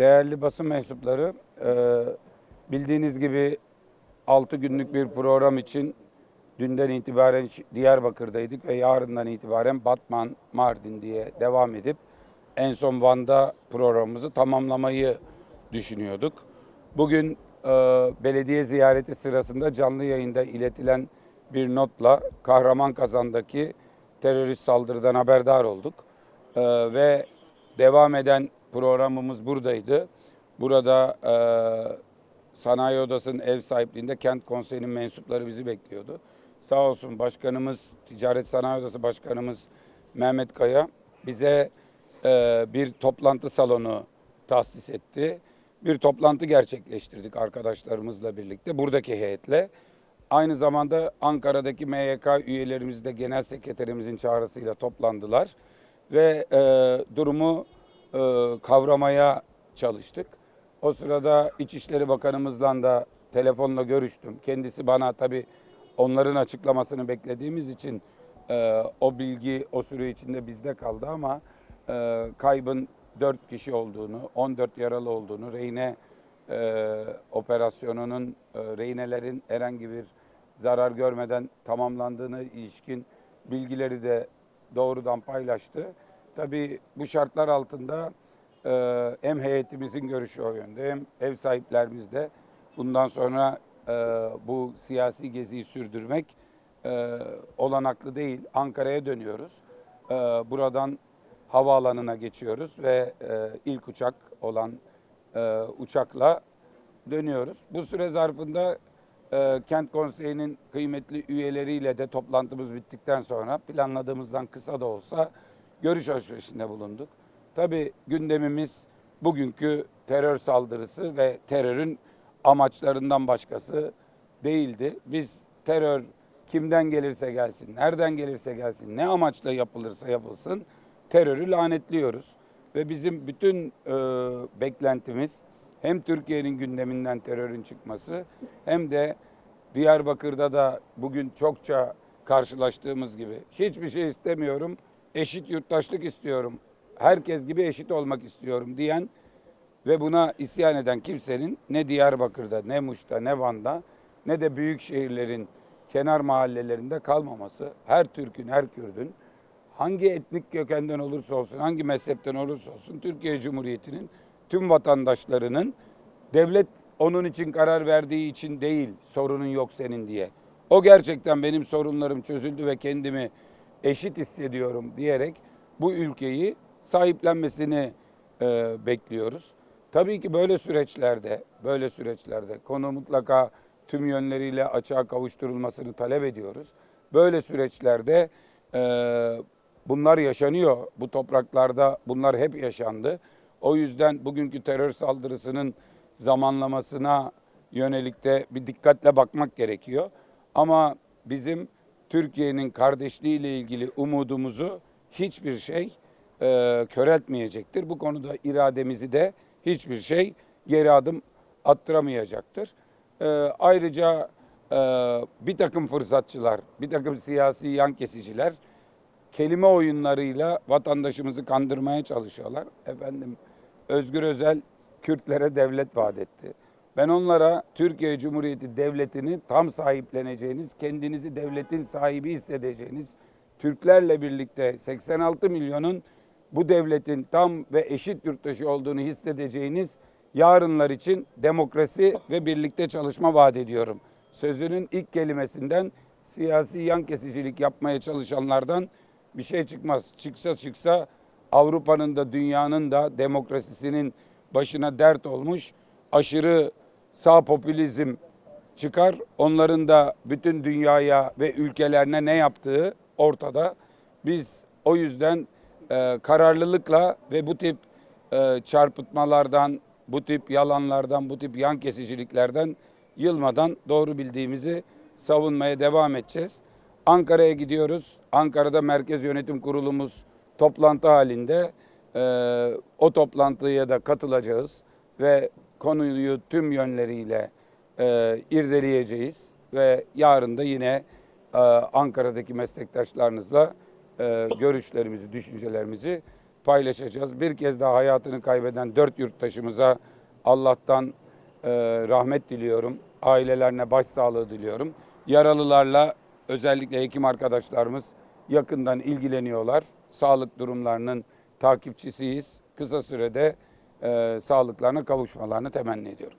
Değerli basın mensupları, e, bildiğiniz gibi 6 günlük bir program için dünden itibaren Diyarbakır'daydık ve yarından itibaren Batman, Mardin diye devam edip en son Van'da programımızı tamamlamayı düşünüyorduk. Bugün e, belediye ziyareti sırasında canlı yayında iletilen bir notla Kahraman terörist saldırıdan haberdar olduk. E, ve devam eden programımız buradaydı. Burada e, Sanayi Odası'nın ev sahipliğinde Kent Konseyi'nin mensupları bizi bekliyordu. Sağ olsun başkanımız, Ticaret Sanayi Odası Başkanımız Mehmet Kaya bize e, bir toplantı salonu tahsis etti. Bir toplantı gerçekleştirdik arkadaşlarımızla birlikte, buradaki heyetle. Aynı zamanda Ankara'daki MYK üyelerimiz de genel sekreterimizin çağrısıyla toplandılar ve e, durumu kavramaya çalıştık. O sırada İçişleri Bakanımızla da telefonla görüştüm. Kendisi bana tabii onların açıklamasını beklediğimiz için e, o bilgi o süre içinde bizde kaldı ama e, kaybın 4 kişi olduğunu, 14 yaralı olduğunu, reyne e, operasyonunun e, reynelerin herhangi bir zarar görmeden tamamlandığına ilişkin bilgileri de doğrudan paylaştı. Tabii bu şartlar altında e, hem heyetimizin görüşü o yönde hem ev sahiplerimiz de bundan sonra e, bu siyasi geziyi sürdürmek e, olanaklı değil. Ankara'ya dönüyoruz. E, buradan havaalanına geçiyoruz ve e, ilk uçak olan e, uçakla dönüyoruz. Bu süre zarfında e, Kent Konseyi'nin kıymetli üyeleriyle de toplantımız bittikten sonra planladığımızdan kısa da olsa görüş alışverişinde bulunduk. Tabii gündemimiz bugünkü terör saldırısı ve terörün amaçlarından başkası değildi. Biz terör kimden gelirse gelsin, nereden gelirse gelsin, ne amaçla yapılırsa yapılsın terörü lanetliyoruz. Ve bizim bütün e, beklentimiz hem Türkiye'nin gündeminden terörün çıkması hem de Diyarbakır'da da bugün çokça karşılaştığımız gibi hiçbir şey istemiyorum, eşit yurttaşlık istiyorum, herkes gibi eşit olmak istiyorum diyen ve buna isyan eden kimsenin ne Diyarbakır'da, ne Muş'ta, ne Van'da, ne de büyük şehirlerin kenar mahallelerinde kalmaması, her Türk'ün, her Kürdün, hangi etnik kökenden olursa olsun, hangi mezhepten olursa olsun, Türkiye Cumhuriyeti'nin tüm vatandaşlarının devlet onun için karar verdiği için değil, sorunun yok senin diye. O gerçekten benim sorunlarım çözüldü ve kendimi eşit hissediyorum diyerek bu ülkeyi sahiplenmesini e, bekliyoruz. Tabii ki böyle süreçlerde, böyle süreçlerde konu mutlaka tüm yönleriyle açığa kavuşturulmasını talep ediyoruz. Böyle süreçlerde e, bunlar yaşanıyor. Bu topraklarda bunlar hep yaşandı. O yüzden bugünkü terör saldırısının zamanlamasına yönelik de bir dikkatle bakmak gerekiyor. Ama bizim Türkiye'nin kardeşliğiyle ilgili umudumuzu hiçbir şey e, köreltmeyecektir. Bu konuda irademizi de hiçbir şey geri adım attıramayacaktır. E, ayrıca e, bir takım fırsatçılar, bir takım siyasi yan kesiciler kelime oyunlarıyla vatandaşımızı kandırmaya çalışıyorlar. Efendim Özgür Özel Kürtlere devlet vaat etti. Ben onlara Türkiye Cumhuriyeti Devleti'ni tam sahipleneceğiniz, kendinizi devletin sahibi hissedeceğiniz, Türklerle birlikte 86 milyonun bu devletin tam ve eşit yurttaşı olduğunu hissedeceğiniz yarınlar için demokrasi ve birlikte çalışma vaat ediyorum. Sözünün ilk kelimesinden siyasi yan kesicilik yapmaya çalışanlardan bir şey çıkmaz. Çıksa çıksa Avrupa'nın da dünyanın da demokrasisinin başına dert olmuş aşırı sağ popülizm çıkar. Onların da bütün dünyaya ve ülkelerine ne yaptığı ortada. Biz o yüzden e, kararlılıkla ve bu tip e, çarpıtmalardan, bu tip yalanlardan, bu tip yan kesiciliklerden yılmadan doğru bildiğimizi savunmaya devam edeceğiz. Ankara'ya gidiyoruz. Ankara'da Merkez Yönetim Kurulumuz toplantı halinde e, o toplantıya da katılacağız ve konuyu tüm yönleriyle e, irdeleyeceğiz ve yarın da yine e, Ankara'daki meslektaşlarınızla e, görüşlerimizi, düşüncelerimizi paylaşacağız. Bir kez daha hayatını kaybeden dört yurttaşımıza Allah'tan e, rahmet diliyorum. Ailelerine başsağlığı diliyorum. Yaralılarla özellikle hekim arkadaşlarımız yakından ilgileniyorlar. Sağlık durumlarının takipçisiyiz. Kısa sürede e, sağlıklarına kavuşmalarını temenni ediyorum.